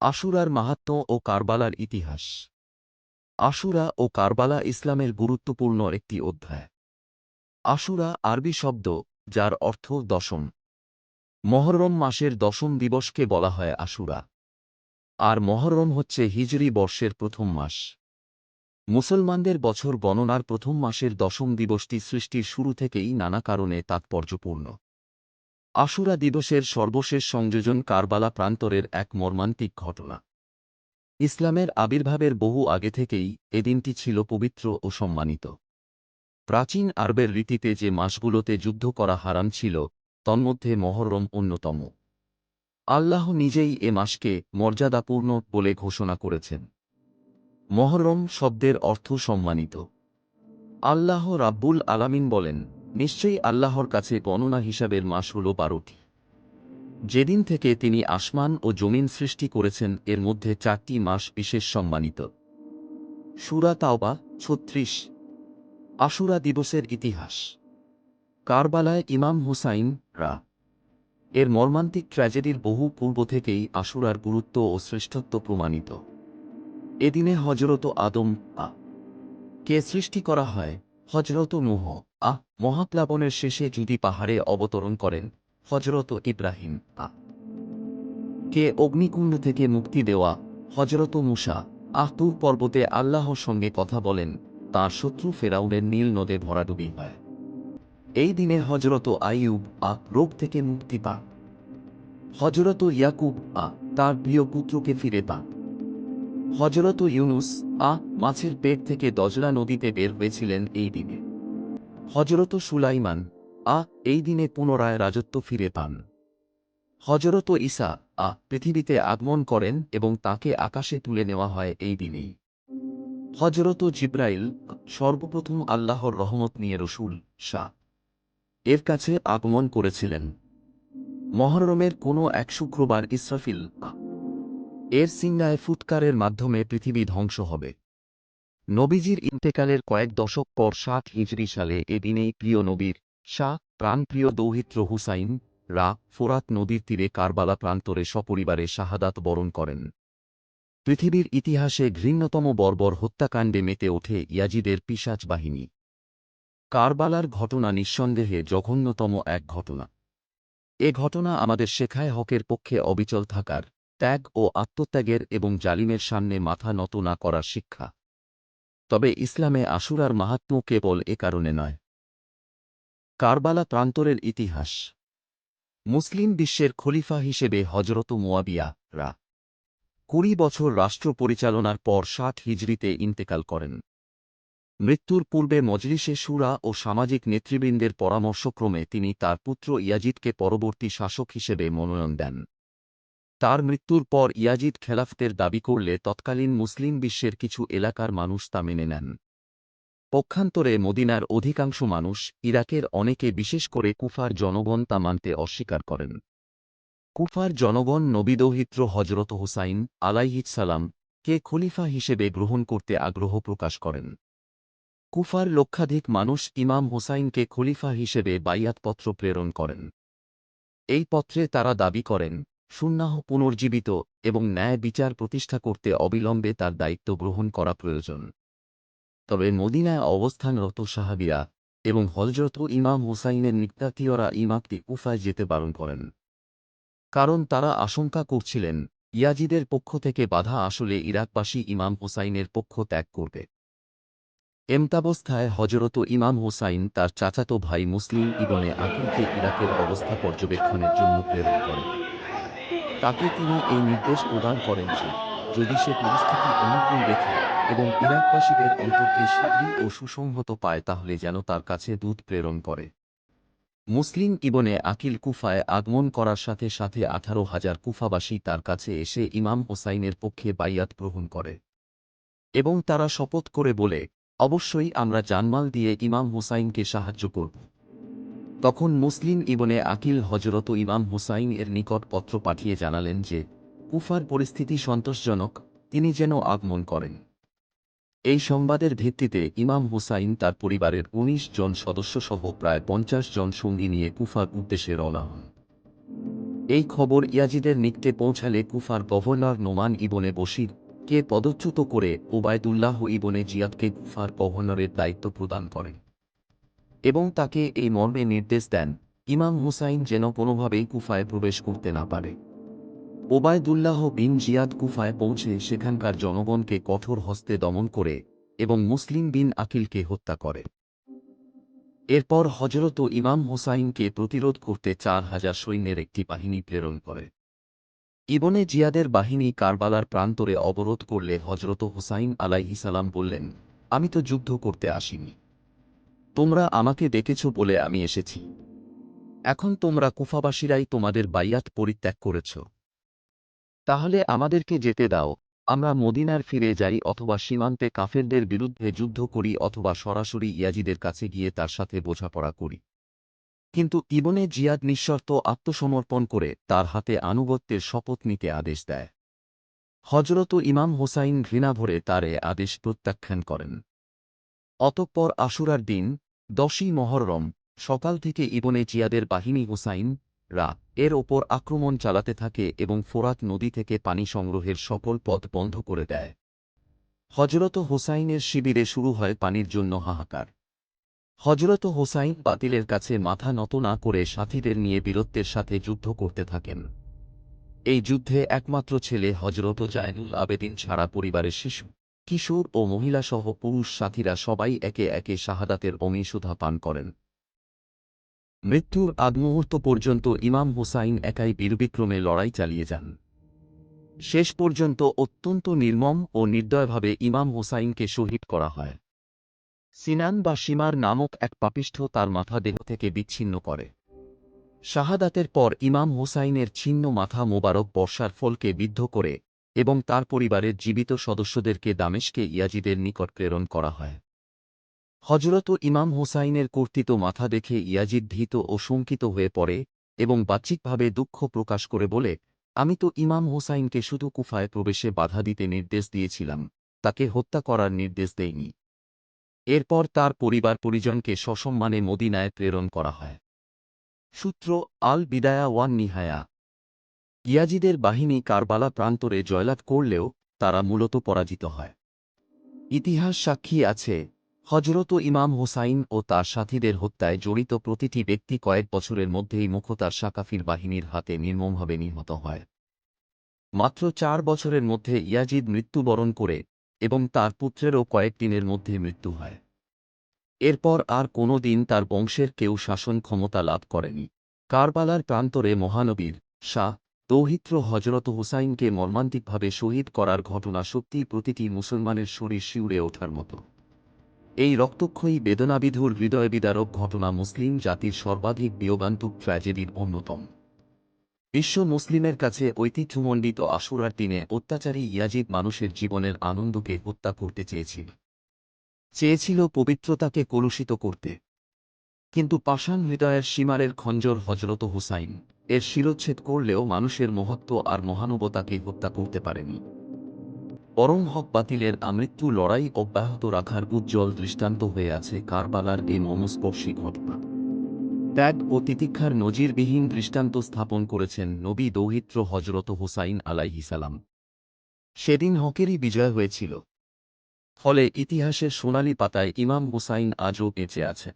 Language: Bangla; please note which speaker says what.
Speaker 1: আশুরার মাহাত্ম্য ও কারবালার ইতিহাস। আশুরা ও কারবালা ইসলামের গুরুত্বপূর্ণ একটি অধ্যায়। আশুরা আরবি শব্দ, যার অর্থ দশম। মহরম মাসের দশম দিবসকে বলা হয় আশুরা। আর মহরম হচ্ছে হিজরি বর্ষের প্রথম মাস। মুসলমানদের বছর গণনার প্রথম মাসের দশম দিবসটি সৃষ্টির শুরু থেকেই নানা কারণে তাৎপর্যপূর্ণ। আশুরা দিবসের সর্বশেষ সংযোজন কারবালা প্রান্তরের এক মর্মান্তিক ঘটনা। ইসলামের আবির্ভাবের বহু আগে থেকেই এ দিনটি ছিল পবিত্র ও সম্মানিত। প্রাচীন আরবের রীতিতে যে মাসগুলোতে যুদ্ধ করা হারাম ছিল, তন্মধ্যে মহরম অন্যতম। আল্লাহ নিজেই এ মাসকে মর্যাদাপূর্ণ বলে ঘোষণা করেছেন। মহরম শব্দের অর্থ সম্মানিত। আল্লাহ রাব্বুল আলামিন বলেন নিশ্চয়ই আল্লাহর কাছে গণনা হিসাবের মাস হল বারোটি। যেদিন থেকে তিনি আসমান ও জমিন সৃষ্টি করেছেন, এর মধ্যে চারটি মাস বিশেষ সম্মানিত। সুরা তাওবা ছত্রিশ। আশুরা দিবসের ইতিহাস। কারবালায় ইমাম হুসাইন রা। এর মর্মান্তিক ট্র্যাজেডির বহু পূর্ব থেকেই আশুরার গুরুত্ব ও শ্রেষ্ঠত্ব প্রমাণিত। এদিনে হজরত আদম আ। কে সৃষ্টি করা হয়? হজরত নুহ। আ মহাপ্লাবনের শেষে যদি পাহাড়ে অবতরণ করেন হজরত ইব্রাহিম আ কে অগ্নিকুণ্ড থেকে মুক্তি দেওয়া হজরত মুসা আহতুর পর্বতে আল্লাহর সঙ্গে কথা বলেন, তাঁর শত্রু ফেরাউনের নীল নদে ভরাডুবি হয়। এই দিনে হজরত আইয়ুব আ রোগ থেকে মুক্তি পান। হজরত ইয়াকুব আ তার প্রিয় পুত্রকে ফিরে পান। হজরত ইউনুস আ মাছের পেট থেকে দজলা নদীতে বের হয়েছিলেন এই দিনে। হজরত সুলাইমান, আ, এই দিনে পুনরায় রাজত্ব ফিরে পান। হজরত ঈসা, আ, পৃথিবীতে আগমন করেন এবং তাকে আকাশে তুলে নেওয়া হয় এই দিনেই। হজরত জিব্রাইল, সর্বপ্রথম আল্লাহর রহমত নিয়ে রসুল, শাহ, এর কাছে আগমন করেছিলেন। মহরমের কোনো এক শুক্রবার ইসরাফিল এর সিংনায় ফুৎকারের মাধ্যমে পৃথিবী ধ্বংস হবে। নবীজির ইন্তেকালের কয়েক দশক পর ষাট হিজরি সালে এদিনেই প্রিয় নবীর শাহ, প্রাণপ্রিয় দৌহিত্র হুসাইন, রা ফোরাত নদীর তীরে কারবালা প্রান্তরে সপরিবারে শাহাদাত বরণ করেন। পৃথিবীর ইতিহাসে ঘৃণ্যতম বর্বর হত্যাকাণ্ডে মেতে ওঠে ইয়াজিদের পিসাচ বাহিনী। কারবালার ঘটনা নিঃসন্দেহে জঘন্যতম এক ঘটনা। এ ঘটনা আমাদের শেখায় হকের পক্ষে অবিচল থাকার, ত্যাগ ও আত্মত্যাগের এবং জালিমের সামনে মাথা নত না করার শিক্ষা। তবে ইসলামে আশুরার মাহাত্ম্য কেবল এ কারণে নয়। কারবালা প্রান্তরের ইতিহাস। মুসলিম বিশ্বের খলিফা হিসেবে হজরত মুয়াবিয়া রা কুড়ি বছর রাষ্ট্র পরিচালনার পর ষাট হিজড়িতে ইন্তেকাল করেন। মৃত্যুর পূর্বে মজলিসে সুরা ও সামাজিক নেতৃবৃন্দের পরামর্শক্রমে তিনি তার পুত্র ইয়াজিদকে পরবর্তী শাসক হিসেবে মনোনয়ন দেন। তার মৃত্যুর পর ইয়াজিদ খেলাফতের দাবি করলে তৎকালীন মুসলিম বিশ্বের কিছু এলাকার মানুষ তা মেনে নেন। পক্ষান্তরে মদিনার অধিকাংশ মানুষ ইরাকের অনেকে বিশেষ করে কুফার জনগণ তা মানতে অস্বীকার করেন। কুফার জনগণ নবিদৌহিত্র হজরত হোসাইন আলাইহিসালাম কে খলিফা হিসেবে গ্রহণ করতে আগ্রহ প্রকাশ করেন। কুফার লক্ষাধিক মানুষ ইমাম হোসাইনকে খলিফা হিসেবে বাইয়াতপত্র প্রেরণ করেন। এই পত্রে তারা দাবি করেন সুন্নাহ পুনর্জীবিত এবং ন্যায় বিচার প্রতিষ্ঠা করতে অবিলম্বে তার দায়িত্ব গ্রহণ করা প্রয়োজন। তবে মদিনায় অবস্থানরত সাহাবিরা এবং হজরত ইমাম হুসাইনের নিক্তাতীয়রা ইমাকটি উফায় যেতে বারণ করেন। কারণ তারা আশঙ্কা করছিলেন, ইয়াজিদের পক্ষ থেকে বাধা আসলে ইরাকবাসী ইমাম হুসাইনের পক্ষ ত্যাগ করবে। এমতাবস্থায় হজরত ইমাম হুসাইন তার চাচাতো ভাই মুসলিম ইবনে আকিলকে ইরাকের অবস্থা পর্যবেক্ষণের জন্য প্রেরণ করেন। তাকে তিনি এই নির্দেশ প্রদান করেন যে, যদি সে পরিস্থিতি অনুকূল দেখে এবং ইরাকবাসীদের অন্তর্কে শীঘ্রই ও সুসংহত পায়, তাহলে যেন তার কাছে দূত প্রেরণ করে। মুসলিম ইবনে আকিল কুফায় আগমন করার সাথে সাথে আঠারো হাজার কুফাবাসী তার কাছে এসে ইমাম হোসাইনের পক্ষে বাইয়াত গ্রহণ করে এবং তারা শপথ করে বলে, অবশ্যই আমরা জানমাল দিয়ে ইমাম হুসাইনকে সাহায্য করব। তখন মুসলিম ইবনে আকিল হজরত ইমাম হুসাইন এর নিকট পত্র পাঠিয়ে জানালেন যে, কুফার পরিস্থিতি সন্তোষজনক, তিনি যেন আগমন করেন। এই সংবাদের ভিত্তিতে ইমাম হুসাইন তার পরিবারের ১৯ জন সদস্য সহ প্রায় পঞ্চাশ জন সঙ্গী নিয়ে কুফার উদ্দেশ্যে রওনা হন। এই খবর ইয়াজিদের নিকটে পৌঁছালে কুফার গভর্নর নোমান ইবনে বশির কে পদচ্যুত করে ওবায়দুল্লাহ ইবনে জিয়াদকে কুফার গভর্নরের দায়িত্ব প্রদান করেন। এবং তাকে এই মর্মে নির্দেশ দেন, ইমাম হুসাইন যেন কোনোভাবেই কুফায় প্রবেশ করতে না পারে। ওবায়দুল্লাহ বিন জিয়াদ কুফায় পৌঁছে সেখানকার জনগণকে কঠোর হস্তে দমন করে এবং মুসলিম বিন আকিলকে হত্যা করে। এরপর হজরত ইমাম হোসাইনকে প্রতিরোধ করতে চার হাজার সৈন্যের একটি বাহিনী প্রেরণ করে। ইবনে জিয়াদের বাহিনী কারবালার প্রান্তরে অবরোধ করলে হজরত হোসাইন আলাইহিসালাম বললেন, আমি তো যুদ্ধ করতে আসিনি। তোমরা আমাকে ডেকেছ বলে আমি এসেছি। এখন তোমরা কুফাবাসীরাই তোমাদের বাইয়াত পরিত্যাগ করেছ। তাহলে আমাদেরকে যেতে দাও, আমরা মদিনার ফিরে যাই অথবা সীমান্তে কাফেরদের বিরুদ্ধে যুদ্ধ করি অথবা সরাসরি ইয়াজিদের কাছে গিয়ে তার সাথে বোঝাপড়া করি। কিন্তু ইবনে জিয়াদ নিঃশর্ত আত্মসমর্পণ করে তার হাতে আনুগত্যের শপথ নিতে আদেশ দেয়। হজরত ইমাম হোসাইন ঘৃণা ভরে তার এ আদেশ প্রত্যাখ্যান করেন। অতঃপর আশুরার দিন, দশই মহররম সকাল থেকে ইবনে জিয়াদের বাহিনী হোসাইন, রা, এর ওপর আক্রমণ চালাতে থাকে এবং ফোরাত নদী থেকে পানি সংগ্রহের সকল পথ বন্ধ করে দেয়। হজরত হোসাইনের শিবিরে শুরু হয় পানির জন্য হাহাকার। হজরত হোসাইন বাতিলের কাছে মাথা নত না করে সাথীদের নিয়ে বীরত্বের সাথে যুদ্ধ করতে থাকেন। এই যুদ্ধে একমাত্র ছেলে হজরত জায়নুল আবেদিন ছাড়া পরিবারের শিশু। কিশোর ও মহিলাসহ পুরুষ সাথীরা সবাই একে একে শাহাদাতের অমিশুধা পান করেন। মৃত্যুর আগ মুহূর্ত পর্যন্ত ইমাম হুসাইন একাই বীরবিক্রমে লড়াই চালিয়ে যান। শেষ পর্যন্ত অত্যন্ত নির্মম ও নির্দয়ভাবে ইমাম হুসাইনকে শহীদ করা হয়। সিনান বা সীমার নামক এক পাপিষ্ঠ তার মাথা দেহ থেকে বিচ্ছিন্ন করে। শাহাদাতের পর ইমাম হুসাইনের ছিন্ন মাথা মোবারক বর্ষার ফলকে বিদ্ধ করে এবং তার পরিবারের জীবিত সদস্যদেরকে দামেশকে ইয়াজিদের নিকট প্রেরণ করা হয়। হজরত ইমাম হুসাইনের কর্তৃত মাথা দেখে ইয়াজিদ ভীত ও শঙ্কিত হয়ে পড়ে এবং বাহ্যিকভাবে দুঃখ প্রকাশ করে বলে, আমি তো ইমাম হুসাইনকে শুধু কুফায় প্রবেশে বাধা দিতে নির্দেশ দিয়েছিলাম, তাকে হত্যা করার নির্দেশ দেয়নি এরপর তার পরিবার পরিজনকে সসম্মানে মদিনায় প্রেরণ করা হয়। সূত্র আল বিদায়া ওয়ান নিহায়া ইয়াজিদের বাহিনী কারবালা প্রান্তরে জয়লাভ করলেও তারা মূলত পরাজিত হয়। ইতিহাস সাক্ষী আছে হজরত ইমাম হোসাইন ও তার সাথীদের হত্যায় জড়িত প্রতিটি ব্যক্তি কয়েক বছরের মধ্যেই মুখতার সাকাফির বাহিনীর হাতে নির্মমভাবে নিহত হয়। মাত্র চার বছরের মধ্যে ইয়াজিদ মৃত্যুবরণ করে এবং তার পুত্রেরও কয়েক দিনের মধ্যে মৃত্যু হয়। এরপর আর কোনো দিন তার বংশের কেউ শাসন ক্ষমতা লাভ করেনি। কারবালার প্রান্তরে মহানবীর শাহ দৌহিত্র হজরত হুসাইনকে মর্মান্তিকভাবে শহীদ করার ঘটনা সত্যিই প্রতিটি মুসলমানের শরীর শিউরে ওঠার মতো। এই রক্তক্ষয়ী বেদনাবিধুর হৃদয়বিদারক ঘটনা মুসলিম জাতির সর্বাধিক বিয়োগান্তক ট্র্যাজেডির অন্যতম। বিশ্ব মুসলিমের কাছে ঐতিহ্যমণ্ডিত আশুরার দিনে অত্যাচারী ইয়াজিদ মানুষের জীবনের আনন্দকে হত্যা করতে চেয়েছিল। চেয়েছিল পবিত্রতাকে কলুষিত করতে। কিন্তু পাষাণ হৃদয়ের সীমারের খঞ্জর হজরত হুসাইন এর শিরোচ্ছেদ করলেও মানুষের মহত্ব আর মহানুবতাকে হত্যা করতে পারেনি। পরম হক বাতিলের আমৃত্যু লড়াই অব্যাহত রাখার উজ্জ্বল দৃষ্টান্ত হয়ে আছে কারবালার এই মমস্পর্শী ঘটনা। ত্যাগ ও তিতিক্ষার নজিরবিহীন দৃষ্টান্ত স্থাপন করেছেন নবী দৌহিত্র হজরত হুসাইন আলাইহিসালাম সেদিন হকেরই বিজয় হয়েছিল। ফলে ইতিহাসের সোনালি পাতায় ইমাম হুসাইন আজও বেঁচে আছে